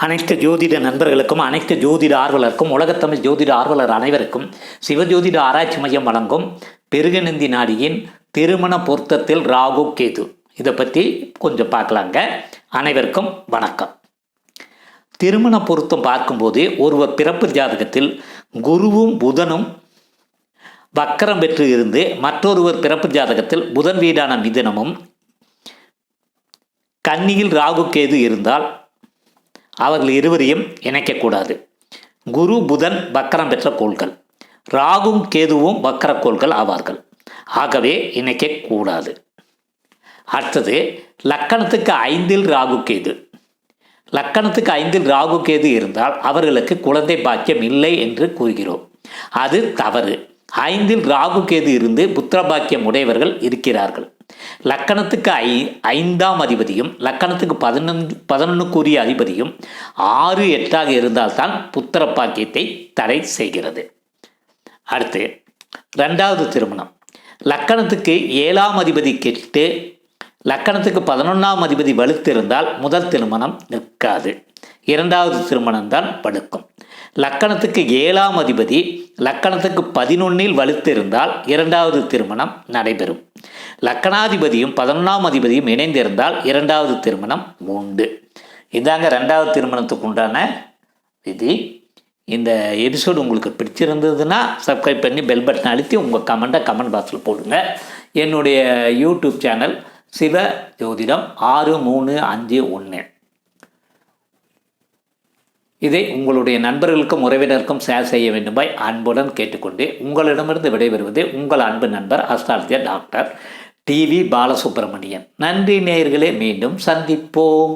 அனைத்து ஜோதிட நண்பர்களுக்கும் அனைத்து ஜோதிட ஆர்வலருக்கும் உலகத்தமிழ் ஜோதிட ஆர்வலர் அனைவருக்கும் சிவஜோதிட ஆராய்ச்சி மையம் வழங்கும் பெருகநந்தி நாடியின் திருமண பொருத்தத்தில் ராகு கேது. இதை பற்றி கொஞ்சம் பார்க்கலாங்க. அனைவருக்கும் வணக்கம். திருமண பொருத்தம் பார்க்கும்போது ஒருவர் பிறப்பு ஜாதகத்தில் குருவும் புதனும் வக்கரம் பெற்று இருந்து மற்றொருவர் பிறப்பு ஜாதகத்தில் புதன் வீடான மிதனமும் கன்னியில் ராகு கேது இருந்தால் அவர்கள் இருவரையும் இணைக்கக்கூடாது. குரு புதன் வக்கரம் பெற்ற கோள்கள். ராகும் கேதுவும் வக்கரக்கோள்கள் ஆவார்கள். ஆகவே இணைக்கக்கூடாது. அடுத்தது லக்கணத்துக்கு ஐந்தில் ராகு கேது. லக்கணத்துக்கு ஐந்தில் ராகு கேது இருந்தால் அவர்களுக்கு குழந்தை பாக்கியம் இல்லை என்று கூறுகிறோம். அது தவறு. ஐந்தில் ராகு கேது இருந்து புத்திர பாக்கியம் உடையவர்கள் இருக்கிறார்கள். லக்கணத்துக்கு ஐ ஐந்தாம் அதிபதியும் லக்கணத்துக்கு பதினொன்று பதினொன்றுக்குரிய அதிபதியும் ஆறு எட்டாக இருந்தால்தான் புத்திர பாக்கியத்தை தடை செய்கிறது. அடுத்து ரெண்டாவது திருமணம். லக்கணத்துக்கு ஏழாம் அதிபதி கெட்டு லக்கணத்துக்கு பதினொன்றாம் அதிபதி வலுத்திருந்தால் முதல் திருமணம் நிற்காது. இரண்டாவது திருமணம் தான் படுக்கும். லக்கணத்துக்கு ஏழாம் அதிபதி லக்கணத்துக்கு பதினொன்னில் வலுத்திருந்தால் இரண்டாவது திருமணம் நடைபெறும். லக்கணாதிபதியும் பதினொன்றாம் அதிபதியும் இணைந்திருந்தால் இரண்டாவது திருமணம் உண்டு. இதாங்க ரெண்டாவது திருமணத்துக்கு உண்டான விதி. இந்த எபிசோடு உங்களுக்கு பிடிச்சிருந்ததுன்னா சப்ஸ்கிரைப் பண்ணி பெல் பட்டன் அழுத்தி உங்கள் கமெண்ட்டை கமெண்ட் பாக்ஸில் போடுங்க. என்னுடைய யூடியூப் சேனல் சிவ ஜோதிடம் ஆறு மூணு அஞ்சு ஒன்று. இதை உங்களுடைய நண்பர்களுக்கும் உறவினருக்கும் ஷேர் செய்ய வேண்டுமாய் அன்புடன் கேட்டுக்கொண்டு உங்களிடமிருந்து விடைபெறுவது உங்கள் அன்பு நண்பர் அஸ்ட்ராலஜர் டாக்டர் டிவி பாலசுப்ரமணியன். நன்றி நேயர்களே மீண்டும் சந்திப்போம்.